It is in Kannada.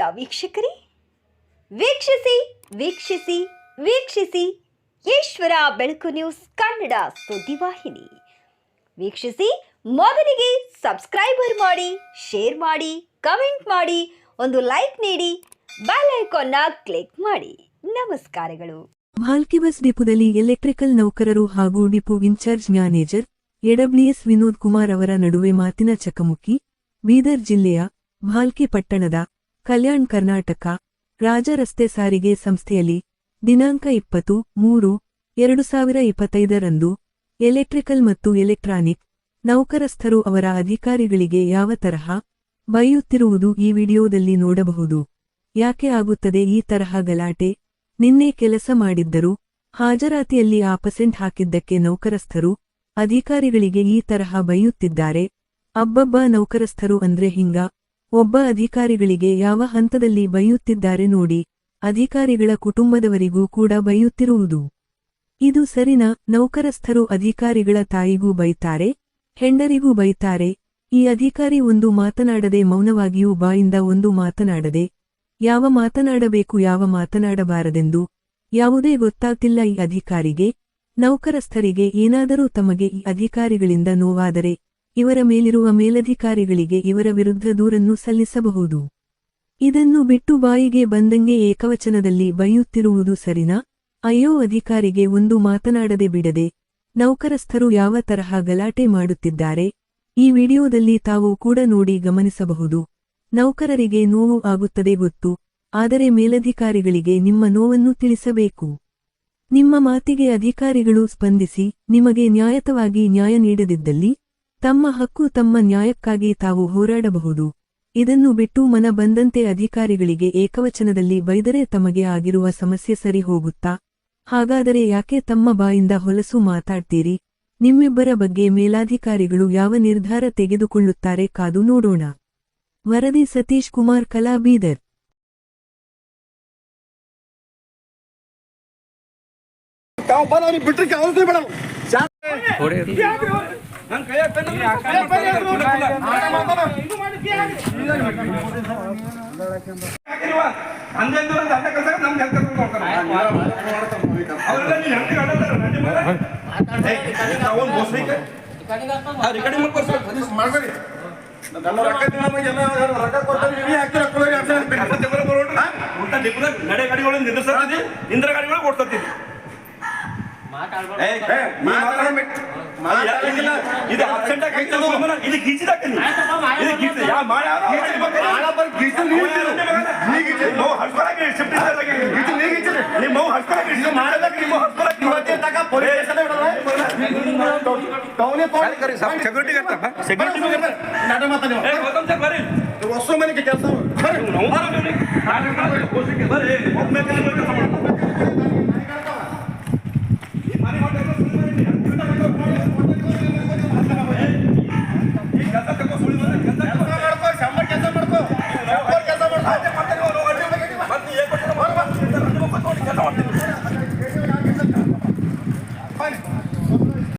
ವೀಕ್ಷಕರೇ, ವೀಕ್ಷಿಸಿ ವೀಕ್ಷಿಸಿ ವೀಕ್ಷಿಸಿ, ಈಶ್ವರ ಬೆಳಕು ನ್ಯೂಸ್ ಕನ್ನಡ ಸುದ್ದಿವಾಹಿನಿ ವೀಕ್ಷಿಸಿ, ಮೊದಲಿಗೆ ಸಬ್ಸ್ಕ್ರೈಬರ್ ಮಾಡಿ, ಶೇರ್ ಮಾಡಿ, ಕಮೆಂಟ್ ಮಾಡಿ, ಒಂದು ಲೈಕ್ ನೀಡಿ, ಬೆಲ್ ಐಕಾನ್ನ ಕ್ಲಿಕ್ ಮಾಡಿ. ನಮಸ್ಕಾರಗಳು. ಭಾಲ್ಕಿ ಬಸ್ ಡಿಪೋದಲ್ಲಿ ಎಲೆಕ್ಟ್ರಿಕಲ್ ನೌಕರರು ಹಾಗೂ depot incharge manager AWS Vinod Kumar ಅವರ ನಡುವೆ ಮಾತಿನ ಚಕಮಕಿ, ಬೀದರ್ ಜಿಲ್ಲೆಯ ಭಾಲ್ಕಿ ಪಟ್ಟಣದ ಕಲ್ಯಾಣ್ ಕರ್ನಾಟಕ, ರಾಜ ರಸ್ತೆ ಸಾರಿಗೆ ಸಂಸ್ಥೆಯಲ್ಲಿ ದಿನಾಂಕ ಇಪ್ಪತ್ತು, ಮೂರು, ಎರಡು ಸಾವಿರ ಇಪ್ಪತ್ತೈದರಂದು ಎಲೆಕ್ಟ್ರಿಕಲ್ ಮತ್ತು ಎಲೆಕ್ಟ್ರಾನಿಕ್ ನೌಕರಸ್ಥರು ಅವರ ಅಧಿಕಾರಿಗಳಿಗೆ ಯಾವ ತರಹ ಬೈಯುತ್ತಿರುವುದು ಈ ವಿಡಿಯೋದಲ್ಲಿ ನೋಡಬಹುದು. ಯಾಕೆ ಆಗುತ್ತದೆ ಈ ತರಹ ಗಲಾಟೆ? ನಿನ್ನೆ ಕೆಲಸ ಮಾಡಿದ್ದರು ಹಾಜರಾತಿಯಲ್ಲಿ ಆ ಪರ್ಸೆಂಟ್ ಹಾಕಿದ್ದಕ್ಕೆ ನೌಕರಸ್ಥರು ಅಧಿಕಾರಿಗಳಿಗೆ ಈ ತರಹ ಬೈಯುತ್ತಿದ್ದಾರೆ. ಅಬ್ಬಬ್ಬ ನೌಕರಸ್ಥರು ಅಂದ್ರೆ ಹಿಂಗ. ಒಬ್ಬ ಅಧಿಕಾರಿಗಳಿಗೆ ಯಾವ ಹಂತದಲ್ಲಿ ಬೈಯುತ್ತಿದ್ದಾರೆ ನೋಡಿ. ಅಧಿಕಾರಿಗಳ ಕುಟುಂಬದವರಿಗೂ ಕೂಡ ಬೈಯುತ್ತಿರುವುದು. ಇದು ಸರಿನಾ? ನೌಕರಸ್ಥರು ಅಧಿಕಾರಿಗಳ ತಾಯಿಗೂ ಬೈತಾರೆ? ಹೆಂಡರಿಗೂ ಬೈತಾರೆ? ಈ ಅಧಿಕಾರಿ ಒಂದು ಮಾತನಾಡದೆ ಮೌನವಾಗಿಯೂ ಬಾಯಿಂದ ಒಂದು ಮಾತನಾಡದೆ, ಯಾವ ಮಾತನಾಡಬೇಕು, ಯಾವ ಮಾತನಾಡಬಾರದೆಂದು ಯಾವುದೇ ಗೊತ್ತಾಗ್ತಿಲ್ಲ ಈ ಅಧಿಕಾರಿಗೆ. ನೌಕರಸ್ಥರಿಗೆ ಏನಾದರೂ ತಮಗೆ ಈ ಅಧಿಕಾರಿಗಳಿಂದ ನೋವಾದರೆ ಇವರ ಮೇಲಿರುವ ಮೇಲಧಿಕಾರಿಗಳಿಗೆ ಇವರ ವಿರುದ್ಧ ದೂರನ್ನು ಸಲ್ಲಿಸಬಹುದು. ಇದನ್ನು ಬಿಟ್ಟು ಬಾಯಿಗೆ ಬಂದಂಗೆ ಏಕವಚನದಲ್ಲಿ ಬೈಯುತ್ತಿರುವುದು ಸರಿನಾ? ಅಯ್ಯೋ, ಅಧಿಕಾರಿಗೆ ಒಂದು ಮಾತನಾಡದೆ ಬಿಡದೆ ನೌಕರಸ್ಥರು ಯಾವ ತರಹ ಗಲಾಟೆ ಮಾಡುತ್ತಿದ್ದಾರೆ? ಈ ವಿಡಿಯೋದಲ್ಲಿ ತಾವು ಕೂಡ ನೋಡಿ ಗಮನಿಸಬಹುದು. ನೌಕರರಿಗೆ ನೋವು ಆಗುತ್ತದೆ ಗೊತ್ತು, ಆದರೆ ಮೇಲಧಿಕಾರಿಗಳಿಗೆ ನಿಮ್ಮ ನೋವನ್ನು ತಿಳಿಸಬೇಕು. ನಿಮ್ಮ ಮಾತಿಗೆ ಅಧಿಕಾರಿಗಳು ಸ್ಪಂದಿಸಿ, ನಿಮಗೆ ನ್ಯಾಯತವಾಗಿ ನ್ಯಾಯ ನೀಡದಿದ್ದಲ್ಲಿ ತಮ್ಮ ಹಕ್ಕು ತಮ್ಮ ನ್ಯಾಯಕ್ಕಾಗಿ ತಾವು ಹೋರಾಡಬಹುದು. ಇದನ್ನು ಬಿಟ್ಟು ಮನ ಬಂದಂತೆ ಅಧಿಕಾರಿಗಳಿಗೆ ಏಕವಚನದಲ್ಲಿ ಬೈದರೆ ತಮಗೆ ಆಗಿರುವ ಸಮಸ್ಯೆ ಸರಿ ಹೋಗುತ್ತಾ? ಹಾಗಾದರೆ ಯಾಕೆ ತಮ್ಮ ಬಾಯಿಂದ ಹೊಲಸು ಮಾತಾಡ್ತೀರಿ? ನಿಮ್ಮಿಬ್ಬರ ಬಗ್ಗೆ ಮೇಲಾಧಿಕಾರಿಗಳು ಯಾವ ನಿರ್ಧಾರ ತೆಗೆದುಕೊಳ್ಳುತ್ತಾರೆ ಕಾದು ನೋಡೋಣ. ವರದಿ ಸತೀಶ್ ಕುಮಾರ್ ಕಲಾ ಬೀದರ್ ತಾವು ಮಾಡ್ಬೇಡಿ ಅಂತ. ಉಲ್ಟಾ ಡಿಪ್ಪದಾಗ ನಡೆ ನಿಂದ್ರಿಸ್ತಾರೆ ಇಂದ್ರ ಗಾಡಿಗಳು ಕೊಡ್ತತಿ ಇದು ಅಬ್ಸೆಂಟ್ ಆಗಿ ಹಾಕ್ತಾರೆ ಸುಮ್ಮನೆ. ಇದು ಗೀಚಿದಾಕ ನೀ. ಇದು ಗೀಚಿ. ಯಾವ ಮಾಡ ಗೀಚಿ ಮಕ್ಕಳು. ಆಳ ಬಂದು ಗೀಚಲ್ ನೀವ್ ಇದ್ದೀರಿ. ನೀ ಗೀಚಲ್. ನಿಮ್ಮ ಅವ್ವ ಹಸ್ಕೊಳಕ್ಕೆ ಶಿಫ್ಟ್ ಇದ್ದಾಗೆ. ಗೀಚಲ್ ನೀವ್ ಗೀಚಲ್. ನಿಮ್ಮ ಅವ್ವ ಹಸ್ಕೊಳಕ್ಕೆ ಶಿಫ್ಟ್ ಮಾಡೋದಕ್ಕೆ ನಿಮ್ಮ ಅವ್ವ ಹಸ್ಕೊಳಕ್ಕೆ ಇವತ್ತಿನ ತನಕ ಪೊಲೀಸ್ ಸ್ಟೇಷನ್ ಬಿಡಲ್ಲ. ಟೌನಿಗೆ ಪೊಲೀಸ್- ಸೆಕ್ಯೂರಿಟಿ ಇರ್ತಪ್ಪ ಬರ್ರಿ, ಸೆಕ್ಯೂರಿಟಿ ಬರ್ರಿ, ಬರ್ರಿ. ನಡೆ ಮಾತಾ ನೀವು. ಏ ಗೌತಮ್ ಸರ್ ಬರ್ರಿ ಹೊಸ ಮನೆಗೆ ಕೆಲಸ ಬರ್ರಿ ನಾವು ಬರ್ರಿ ಬರ್ರಿ ಒಬ್ಬನೇ ಕೆಲಸ